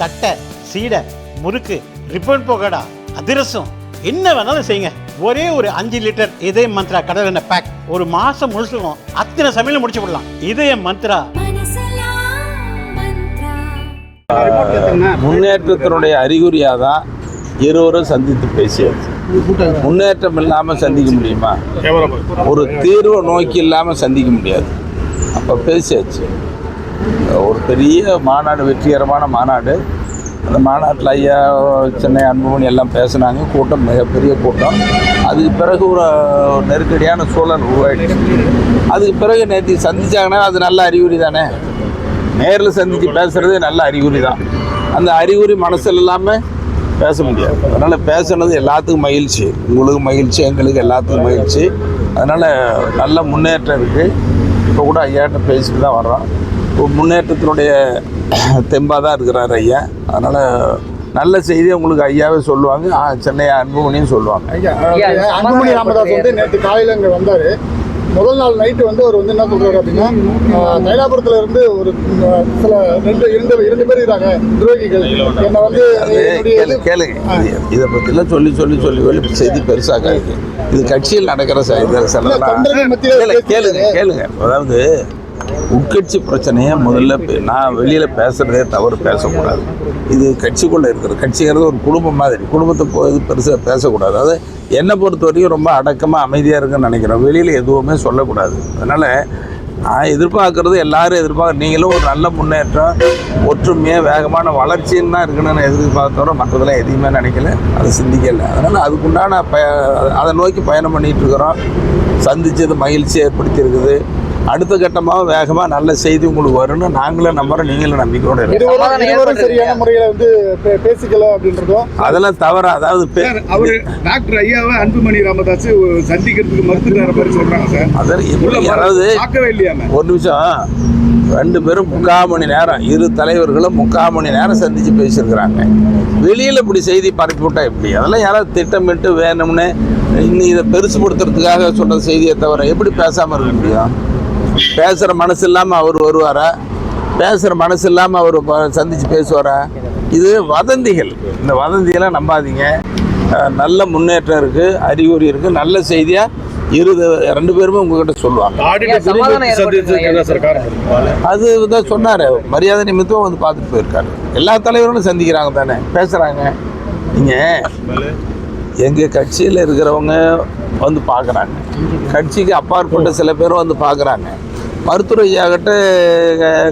தட்டை சீடை முறுக்கு ரிப்பன் போகடா அதிரசம் என்ன வேணாலும் செய்யுங்க. ஒரே ஒரு அஞ்சு லிட்டர் இதய மந்த்ரா கடல் எண்ணெய் பேக் ஒரு மாசம் முழுசுக்கும் அத்தனை சமையலும் முடிச்சு விடலாம். இதய மந்த்ரா. முன்னேற்றத்தினுடைய அறிகுறியாக தான் இருவரும் சந்தித்து பேசியாச்சு முன்னேற்றம் இல்லாமல் சந்திக்க முடியுமா? ஒரு தீர்வை நோக்கி இல்லாமல் சந்திக்க முடியாது. அப்போ பேசியாச்சு. ஒரு பெரிய மாநாடு வெற்றிகரமான மாநாடு. அந்த மாநாட்டில் ஐயா சென்னை அன்புமணி எல்லாம் பேசினாங்க. கூட்டம் மிகப்பெரிய கூட்டம். அதுக்கு பிறகு ஒரு நெருக்கடியான சூழல் உருவாயிடுச்சு. அதுக்கு பிறகு நேற்று சந்தித்தாங்கன்னா அது நல்ல அறிகுறி தானே? நேரில் சந்தித்து பேசுகிறதே நல்ல அறிகுறி தான். அந்த அறிகுறி மனசில் இல்லாமல் பேச முடியாது. அதனால் பேசுனது எல்லாத்துக்கும் மகிழ்ச்சி. உங்களுக்கு மகிழ்ச்சி எங்களுக்கு எல்லாத்துக்கும் மகிழ்ச்சி. அதனால் நல்ல முன்னேற்றம் இருக்குது இப்போ கூட ஐயாட்ட பேசிட்டு தான் வர்றோம். இப்போ முன்னேற்றத்தினுடைய தெம்பாக தான் இருக்கிறார் ஐயா. அதனால் நல்ல செய்தியை உங்களுக்கு ஐயாவே சொல்லுவாங்க. சென்னை அன்புமணியும் சொல்லுவாங்க. ஐயா, அன்புமணி ராமதாஸ் வந்து நேற்று காலையில் இங்கே வந்தார். முதல் நாள் நைட்டு வந்து அவர் வந்து என்ன சொல்றாரு அப்படின்னா ஆஹ், தைலாபுரத்துல இருந்து ஒரு சில ரெண்டு இரண்டு இரண்டு பேர் இருக்காங்க துரோகிகள். என்னை வந்து கேளுங்க இது- பற்றிலாம் சொல்லி சொல்லி சொல்லி சொல்லி செய்தி பெருசாக்காது. இது கட்சியில் நடக்கிற கேளுங்க கேளுங்க. அதாவது உட்கட்சி பிரச்சனையை முதல்ல நான் வெளியில் பேசுகிறதே தவறு பேசக்கூடாது. இது கட்சிக்குள்ளே இருக்கிற கட்சிங்கிறது ஒரு குடும்பம் மாதிரி. குடும்பத்தை போய் பெருசாக பேசக்கூடாது. அதாவது என்னை பொறுத்த வரைக்கும் ரொம்ப அடக்கமாக அமைதியாக இருக்குன்னு நினைக்கிறேன். வெளியில் எதுவுமே சொல்லக்கூடாது. அதனால் நான் எதிர்பார்க்குறது எல்லாரும் எதிர்பார்க்க நீங்களும் ஒரு நல்ல முன்னேற்றம் ஒற்றுமையாக வேகமான வளர்ச்சின்னு தான் இருக்கணும்னு எதிர்பார்த்தோட மற்றதெல்லாம் எதையுமே நினைக்கல. அதை சிந்திக்கலை. அதனால் அதுக்குண்டான ப அதை நோக்கி பயணம் பண்ணிகிட்டு இருக்கிறோம். சந்திச்சது மகிழ்ச்சி ஏற்படுத்தியிருக்குது. அடுத்த கட்டமாக வேகமாக நல்ல செய்தி உங்களுக்கு வரும்னு நாங்களும் நம்புறோம் நீங்களும் நம்பிக்கையோடு இருக்கோம் சரியான முறையில வந்து பேசிக்கல அப்படின்றதும் அதெல்லாம் தவறா அதாவது அவரு டாக்டர் ஐயாவை அன்புமணி ராமதாஸ் சந்திக்கிறதுக்கு மறுத்துட்டார மாதிரி சொல்றாங்க சார். அதாவது ஒரு நிமிஷம். ரெண்டு பேரும் முக்கால் மணி நேரம் இரு தலைவர்களும் முக்கால் மணி நேரம் சந்தித்து பேசியிருக்கிறாங்க. வெளியில் இப்படி செய்தி பரப்பி விட்டா எப்படி? அதெல்லாம் யாராவது திட்டமிட்டு வேணும்னு இன்னும் இதை பெருசுபடுத்துறதுக்காக சொன்ன செய்தியை தவிர எப்படி பேசாமல் இருக்க முடியும்? பேசுகிற மனசு இல்லாமல் அவர் வருவாரா? பேசுகிற மனசு இல்லாமல் அவர் சந்திச்சு பேசுவாரா? இது வதந்திகள். இந்த வதந்திகளை நம்பாதீங்க. நல்ல முன்னேற்றம் இருக்குது அறிகுறி இருக்குது நல்ல செய்தியாக இரு ரெண்டு பேருமே உங்ககிட்ட சொல்லுவாங்க. அது தான் சொன்னார். மரியாதை நிமித்தம் வந்து பார்த்துட்டு போயிருக்காரு. எல்லா தலைவர்களும் சந்திக்கிறாங்க தானே பேசுகிறாங்க நீங்கள் எங்கள் கட்சியில் இருக்கிறவங்க வந்து பார்க்குறாங்க கட்சிக்கு அப்பாற்பட்ட சில பேரும் வந்து பார்க்குறாங்க மருத்துவ ஐயாகிட்ட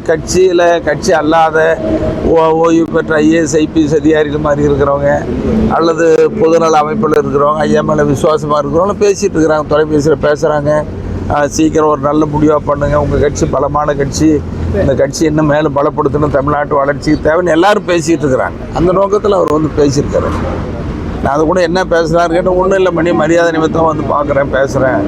கட்சியில் கட்சி அல்லாத ஓ- ஓய்வு பெற்ற ஐஏஎஸ் ஐபிஎஸ் அதிகாரிகள் மாதிரி இருக்கிறவங்க அல்லது பொதுநல அமைப்பில் இருக்கிறவங்க ஐயா மேலே விசுவாசமாக இருக்கிறவங்க பேசிகிட்டு இருக்கிறாங்க தொலைபேசியில் பேசுகிறாங்க சீக்கிரம் ஒரு நல்ல முடிவாக பண்ணுங்கள் உங்கள் கட்சி பலமான கட்சி. இந்த கட்சி இன்னும் மேலும் பலப்படுத்தணும். தமிழ்நாட்டு வளர்ச்சிக்கு தேவைன்னு எல்லாரும் பேசிகிட்டு இருக்கிறாங்க. அந்த நோக்கத்தில் அவர் வந்து பேசியிருக்காரு. நான் அது கூட என்ன பேசுகிறாரு கேட்டால் ஒன்றும் இல்லை மணி மரியாதை நிமித்தம் வந்து பார்க்குறேன் பேசுகிறேன்